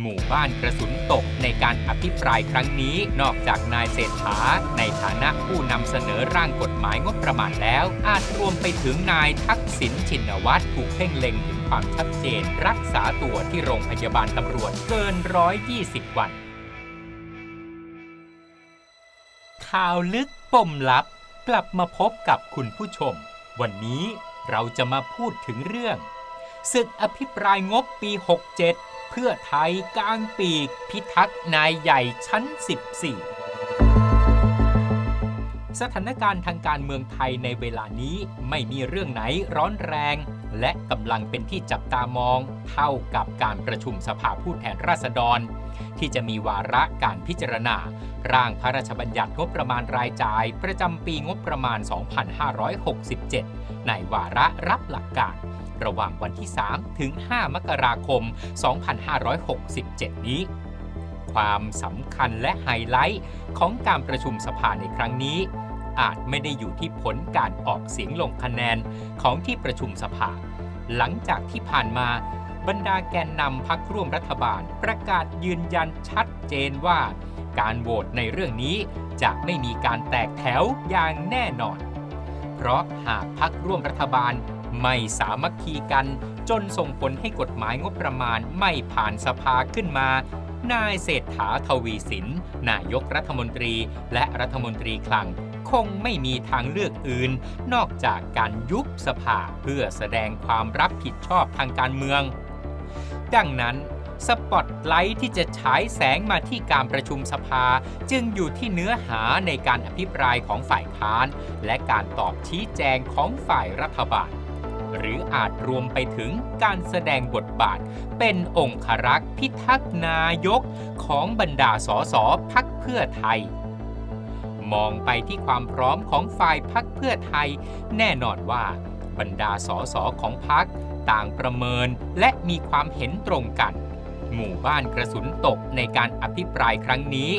หมู่บ้านกระสุนตกในการอภิปรายครั้งนี้ นอกจากนายเศรษฐา ในฐานะผู้นำเสนอร่างกฎหมายงบประมาณแล้ว อาจรวมไปถึงนายทักษิณชินวัตรถูกเพ่งเล็งถึงความชัดเจน รักษาตัวที่โรงพยาบาลตำรวจเกิน 120 วัน ข่าวลึกปมลับ กลับมาพบกับคุณผู้ชม วันนี้เราจะมาพูดถึงเรื่องศึกอภิปรายงบปี 67 เพื่อไทยกลางปีก พิทักษ์นายใหญ่ชั้น 14 สถานการณ์ทางการเมืองไทยในเวลานี้ไม่มีเรื่องไหนร้อนแรง และกำลังเป็นที่จับตามอง เท่ากับการประชุมสภาผู้แทนราษฎร ที่จะมีวาระการพิจารณา ร่างพระราชบัญญัติงบประมาณรายจ่าย ประจำปีงบประมาณ 2567 ในวาระรับหลักการ ระหว่างวันที่ 3 ถึง 5 มกราคม 2567 นี้ ความสำคัญและไฮไลท์ของการประชุมสภาในครั้งนี้ อาจไม่ได้อยู่ที่ผลการออกเสียงลงคะแนนของที่ประชุมสภา หลังจากที่ผ่านมาบรรดาแกนนำพักร่วมรัฐบาล ประกาศยืนยันชัดเจนว่า การโหวตในเรื่องนี้จะไม่มีการแตกแถวอย่างแน่นอน เพราะหากพักร่วมรัฐบาล ไม่สามัคคีกัน จนส่งผลให้กฎหมายงบประมาณไม่ผ่านสภาขึ้นมา นายเศรษฐาทวีสิน นายกรัฐมนตรี และรัฐมนตรีคลังคงไม่มีทางเลือกอื่น นอกจากการยุบสภาเพื่อแสดงความรับผิดชอบทางการเมือง ดังนั้นสปอตไลท์ที่จะฉายแสงมาที่การประชุมสภา จึงอยู่ที่เนื้อหาในการอภิปรายของฝ่ายค้าน และการตอบชี้แจงของฝ่ายรัฐบาล หรืออาจรวมไปถึงการแสดงบทบาท เป็นองครักษ์พิทักษ์นายกของบรรดาสสพักเพื่อไทย มองไปที่ความพร้อมของฝ่ายพักเพื่อไทย แน่นอนว่าบรรดาสสของพักต่างประเมินและมีความเห็นตรงกัน หมู่บ้านกระสุนตกในการอภิปรายครั้งนี้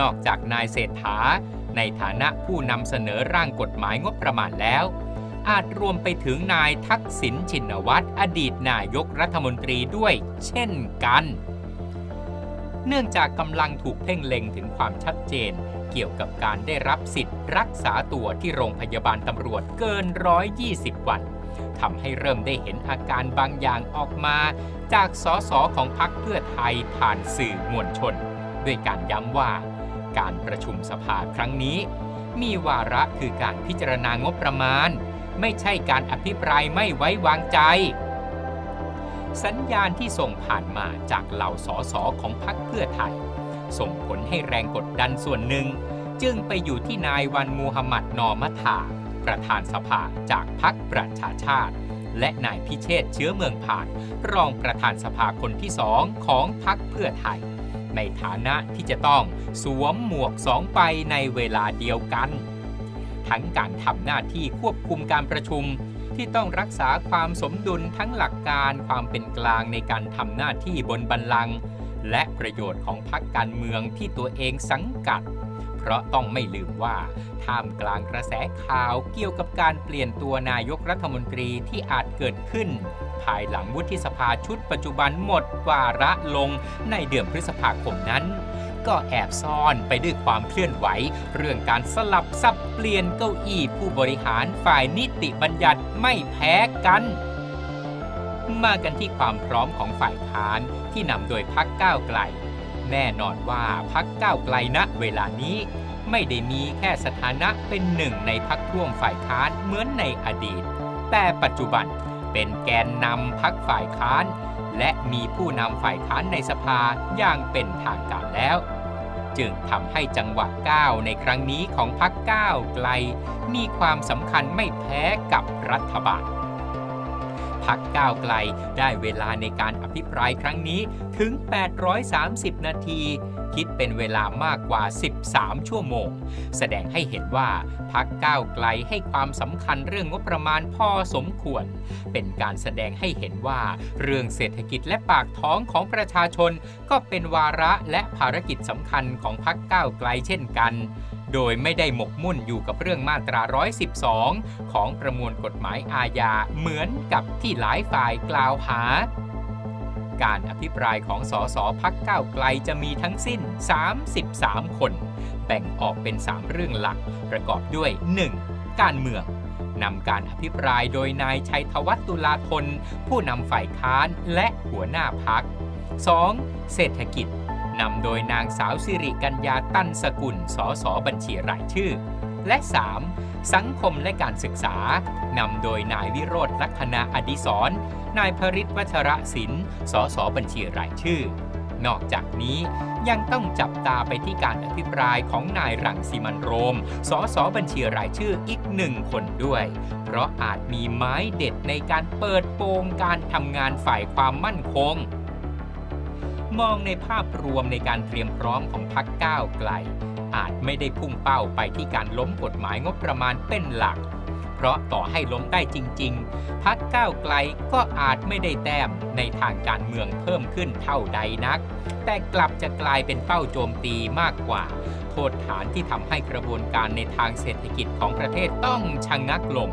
นอกจากนายเศรษฐาในฐานะผู้นำเสนอร่างกฎหมายงบประมาณแล้ว อาจรวมไปถึงนายทักษิณชินวัตรอดีตนายกรัฐมนตรีด้วยเช่นกัน เนื่องจากกำลังถูกเพ่งเล็งถึงความชัดเจน เกี่ยวกับการได้รับสิทธิ์ รักษาตัวที่โรงพยาบาลตำรวจเกิน 120 วันทำให้เริ่มได้เห็นอาการบางอย่างออกมา จากสสของพรรคเพื่อไทยผ่านสื่อมวลชน ด้วยการย้ำว่าการประชุมสภาครั้งนี้ มีวาระคือการพิจารณางบประมาณ ไม่ใช่การอภิปรายไม่ไว้วางใจ สัญญาณที่ส่งผ่านมาจากเหล่าสสของพรรคเพื่อไทย ส่งผลให้แรงกดดันส่วนหนึ่ง จึงไปอยู่ที่นายวันมูฮัมหมัดนอมัทาประธานสภาจากพรรคประชาชาติ และนายพิเชษเชื้อเมืองผ่าน รองประธานสภาคนที่สองของพรรคเพื่อไทย ในฐานะที่จะต้องสวมหมวกสองใบในเวลาเดียวกัน ทั้งการทำหน้าที่ควบคุมการประชุม ที่ต้องรักษาความสมดุลทั้งหลักการความเป็นกลางในการทำหน้าที่บนบัลลังก์และประโยชน์ของพรรคการเมืองที่ตัวเองสังกัด เพราะต้องไม่ลืมว่าท่ามกลางกระแสข่าวเกี่ยวกับการเปลี่ยนตัวนายกรัฐมนตรีที่อาจเกิดขึ้น ภายหลังวุฒิสภาชุดปัจจุบันหมดวาระลงในเดือนพฤษภาคมนั้น ก็แอบซ่อนไปด้วยความเคลื่อนไหว เรื่องการสลับสับเปลี่ยนเก้าอี้ผู้บริหารฝ่ายนิติบัญญัติไม่แพ้กันมากันที่ความพร้อมของฝ่ายค้านที่นำโดยพักก้าวไกล แน่นอนว่าพักก้าวไกลณเวลานี้ ไม่ได้มีแค่สถานะเป็นหนึ่งในพักร่วมฝ่ายค้านเหมือนในอดีต แต่ปัจจุบันเป็นแกนนำพักฝ่ายค้าน และมีผู้นำฝ่ายค้านในสภาอย่างเป็นทางการแล้ว จึงทำให้จังหวะก้าวในครั้งนี้ของพักก้าวไกล มีความสำคัญไม่แพ้กับรัฐบาลพักก้าวไกลได้เวลาในการอภิปรายครั้งนี้ถึง 830 นาทีคิดเป็นเวลามากกว่า 13 ชั่วโมง แสดงให้เห็นว่าพักก้าวไกลให้ความสำคัญเรื่องงบประมาณพอสมควร เป็นการแสดงให้เห็นว่าเรื่องเศรษฐกิจและปากท้องของประชาชน ก็เป็นวาระและภารกิจสำคัญของพักก้าวไกลเช่นกันโดยไม่ได้หมกมุ่นอยู่กับเรื่องมาตรา 112 ของประมวลกฎหมายอาญาเหมือนกับที่หลายฝ่ายกล่าวหา การอภิปรายของสสพักก้าวไกลจะมีทั้งสิ้น 33 คน แบ่งออกเป็น 3 เรื่องหลัก ประกอบด้วย 1. การเมืองนำการอภิปรายโดยนายชัยธวัฒน์ตุลาธน ผู้นำฝ่ายค้านและหัวหน้าพัก 2. เศรษฐกิจนำโดยนางสาวสิริกัญญาตั้นสกุล สสบัญชีรายชื่อ และ 3. สังคมและการศึกษานำโดยนายวิโรธลักษณะอดิศรนายพริตวัชระศิลป์สสบัญชีรายชื่อ นอกจากนี้ยังต้องจับตาไปที่การอภิปรายของนายรังสิมันโรม สสบัญชีรายชื่ออีกหนึ่งคนด้วย เพราะอาจมีไม้เด็ดในการเปิดโปงการทำงานฝ่ายความมั่นคง มองในภาพรวมในการเตรียมพร้อมของพักก้าวไกล อาจไม่ได้พุ่งเป้าไปที่การล้มกฎหมายงบประมาณเป็นหลัก เพราะต่อให้ล้มได้จริง ๆ พักก้าวไกลก็อาจไม่ได้แต้มในทางการเมืองเพิ่มขึ้นเท่าใดนัก แต่กลับจะกลายเป็นเป้าโจมตีมากกว่า โทษฐานที่ทำให้กระบวนการในทางเศรษฐกิจของประเทศต้องชะงงักลง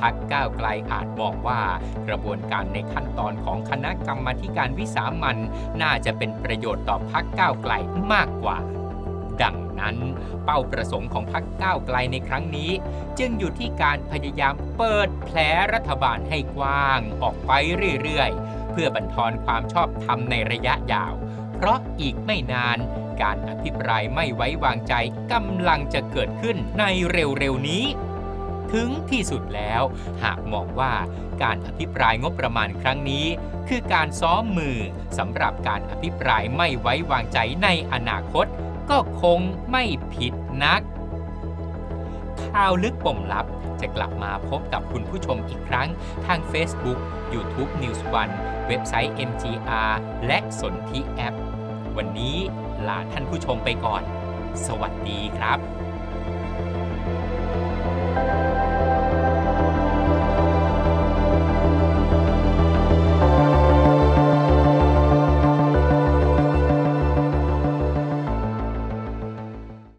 พักก้าวไกลอาจบอกว่ากระบวนการในขั้นตอนของคณะกรรมาการวิสามันน่าจะเป็นประโยชน์ต่อพักก้าวไกลมากกว่า ดังนั้น เป้าประสงค์ของพักก้าวไกลในครั้งนี้ จึงอยู่ที่การพยายามเปิดแผลรัฐบาลให้กว้างออกไปเรื่อยๆ เพื่อบันทอนความชอบธรรมในระยะยาว เพราะอีกไม่นานการอภิปรายไม่ไว้วางใจกำลังจะเกิดขึ้นในเร็วๆนี้ ถึงที่สุดแล้ว หากมองว่าการอภิปรายงบประมาณครั้งนี้ คือการซ้อมมือสำหรับการอภิปรายไม่ไว้วางใจในอนาคต ก็คงไม่ผิดนัก ข่าวลึกปมลับจะกลับมาพบกับคุณผู้ชมอีกครั้งทาง Facebook YouTube News One เว็บไซต์ MGR และสนธิแอป วันนี้ลาท่านผู้ชมไปก่อน สวัสดีครับ